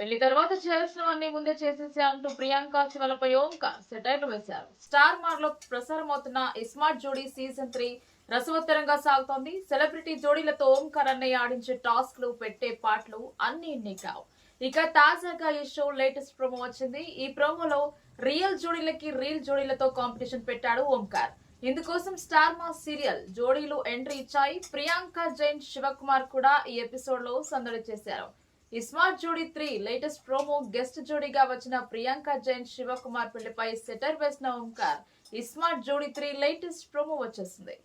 పెళ్ళి తర్వాత చేయాల్సినవన్నీ ముందే చేసేసే అంటూ ప్రియాంక శివలపై ఓంకార్ సెటైర్లు వేశారు. స్టార్ మార్లో ప్రసారం అవుతున్న ఇస్మార్ట్ జోడీ సీజన్ త్రీ రసవత్తరంగా సాగుతోంది. సెలబ్రిటీ జోడీలతో ఓంకార్ అన్నయ్య ఆడించే టాస్క్లు పెట్టే పాటలు అన్ని ఇన్ని కావు ఇక తాజాగా ఈ షో లేటెస్ట్ ప్రోమో వచ్చింది. ఈ ప్రోమోలో రియల్ జోడీలకి రీల్ జోడీలతో కాంపిటీషన్ పెట్టాడు ఓంకార్. ఇందుకోసం స్టార్ మా సీరియల్ జోడీలు ఎంట్రీ ఇచ్చాయి. ప్రియాంక జైన్ శివకుమార్ కూడా ఈ ఎపిసోడ్లో సందడి చేశారు. ఈ స్మార్ట్ జోడీ త్రీ లేటెస్ట్ ప్రోమో గెస్ట్ జోడీగా వచ్చిన ప్రియాంక జైన్ శివకుమార్ పెళ్ళిపై సెటర్ వేసిన ఓంకార్. ఈ స్మార్ట్ జోడీ త్రీ లేటెస్ట్ ప్రోమో వచ్చేసింది.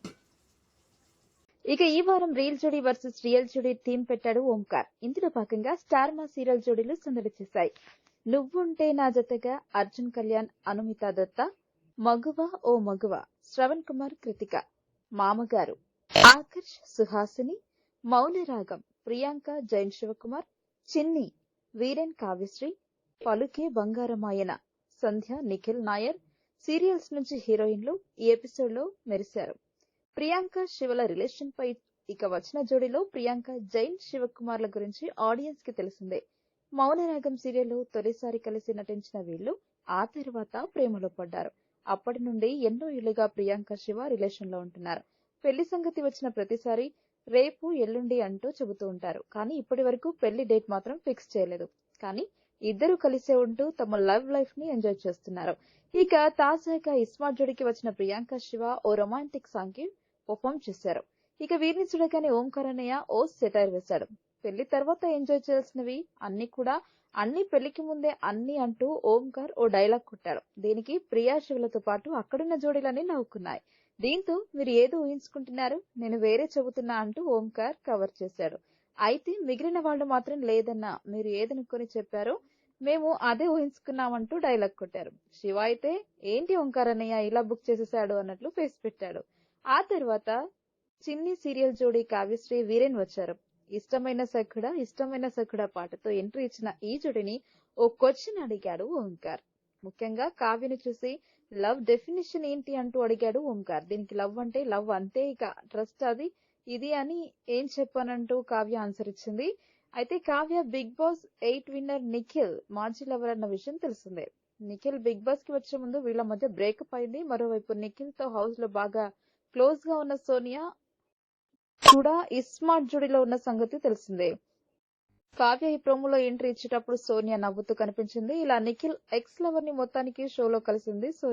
ఇక ఈ వారం రీల్ జోడీ వర్సెస్ రియల్ జోడీ థీమ్ పెట్టాడు ఓంకార్. ఇందులో భాగంగా స్టార్ మా సీరియల్ జోడీలు సందడి చేశాయి. నువ్వుంటే నా జతగా అర్జున్ కళ్యాణ్ అనుమిత దత్త మగువ ఓ మగువ శ్రవణ్ కుమార్ కృతిక మామగారు. ఆకర్ష్ సుహాసిని మౌనరాగం ప్రియాంక జైన్ శివకుమార్ చిన్ని వీరెన్ కావ్యశ్రీ పలుకే బంగారమాయన సంధ్య నిఖిల్ నాయర్ సీరియల్స్ నుంచి హీరోయిన్లు ఈ ఎపిసోడ్లో మెరిశారు. ప్రియాంక శివల రిలేషన్ పై ఇక వచ్చిన జోడీలో ప్రియాంక జైన్ శివకుమార్ల గురించి ఆడియన్స్కి తెలిసిందే. మౌనరాగం సీరియల్లో తొలిసారి కలిసి నటించిన వీళ్ళు ఆ తర్వాత ప్రేమలో పడ్డారు. అప్పటి నుండి ఎన్నో ఏళ్ళుగా ప్రియాంక శివ రిలేషన్లో ఉంటున్నారు. పెళ్ళి సంగతి వచ్చిన ప్రతిసారి రేపు ఎల్లుండి అంటూ చెబుతూ ఉంటారు. కానీ ఇప్పటి వరకు పెళ్ళి డేట్ మాత్రం ఫిక్స్ చేయలేదు. కానీ ఇద్దరు కలిసే ఉంటూ తమ లవ్ లైఫ్ని ఎంజాయ్ చేస్తున్నారు. ఇక తాజాగా ఇస్మార్ట్ జోడికి వచ్చిన ప్రియాంక శివ ఓ రొమాంటిక్ సాంగ్కి పర్ఫామ్ చేశారు. ఇక వీరిని చూడగానే ఓంకార్ అన్నయ్య ఓ సెటైర్ వేశాడు. పెళ్ళి తర్వాత ఎంజాయ్ చేయాల్సినవి అన్ని కూడా అన్ని పెళ్ళికి ముందే అన్ని అంటూ ఓంకార్ ఓ డైలాగ్ కొట్టారు. దీనికి ప్రియా శివులతో పాటు అక్కడున్న జోడీలన్నీ నవ్వుకున్నాయి. దీంతో మీరు ఏదో ఊహించుకుంటున్నారు నేను వేరే చెబుతున్నా అంటూ ఓంకార్ కవర్ చేశాడు. అయితే మిగిలిన వాళ్ళు మాత్రం లేదన్నా మీరు ఏదనుకొని చెప్పారో మేము అదే ఊహించుకున్నామంటూ డైలాగ్ కొట్టారు. శివ అయితే ఏంటి ఓంకార్ అన్నయ్య ఇలా బుక్ చేసేసాడు అన్నట్లు ఫేస్ పెట్టాడు. ఆ తర్వాత చిన్ని సీరియల్ జోడీ కావ్యశ్రీ వీరేన్ వచ్చారు. ఇష్టమైన సఖుడ ఇష్టమైన సఖుడ పాటతో ఎంట్రీ ఇచ్చిన ఈ జోడిని ఓ క్వశ్చన్ అడిగాడు ఓంకార్. ముఖ్యంగా కావ్యను చూసి లవ్ డెఫినేషన్ ఏంటి అంటూ అడిగాడు ఓంకార్. దీనికి లవ్ అంటే లవ్ అంతే ఇక ట్రస్ట్ అది. ఇది అని ఏం చెప్పానంటూ కావ్య ఆన్సర్ ఇచ్చింది. అయితే Kavya Bigg Boss eight winner Nikhil మాజీ లవర్ అన్న విషయం తెలిసిందే. నిఖిల్ బిగ్ బాస్కి వచ్చే ముందు వీళ్ళ మధ్య బ్రేకప్ అయింది. మరోవైపు నిఖిల్తో హౌస్లో బాగా క్లోజ్గా ఉన్న సోనియా కూడా ఇస్మార్ట్ జోడీలో ఉన్న సంగతి తెలిసిందే. కావ్య ఈ ప్రోమోలో ఎంట్రీ ఇచ్చేటప్పుడు సోనియా నవ్వుతూ కనిపించింది. ఇలా నిఖిల్ ఎక్స్ లవర్ని మొత్తానికి షోలో కలిసింది సోనియా.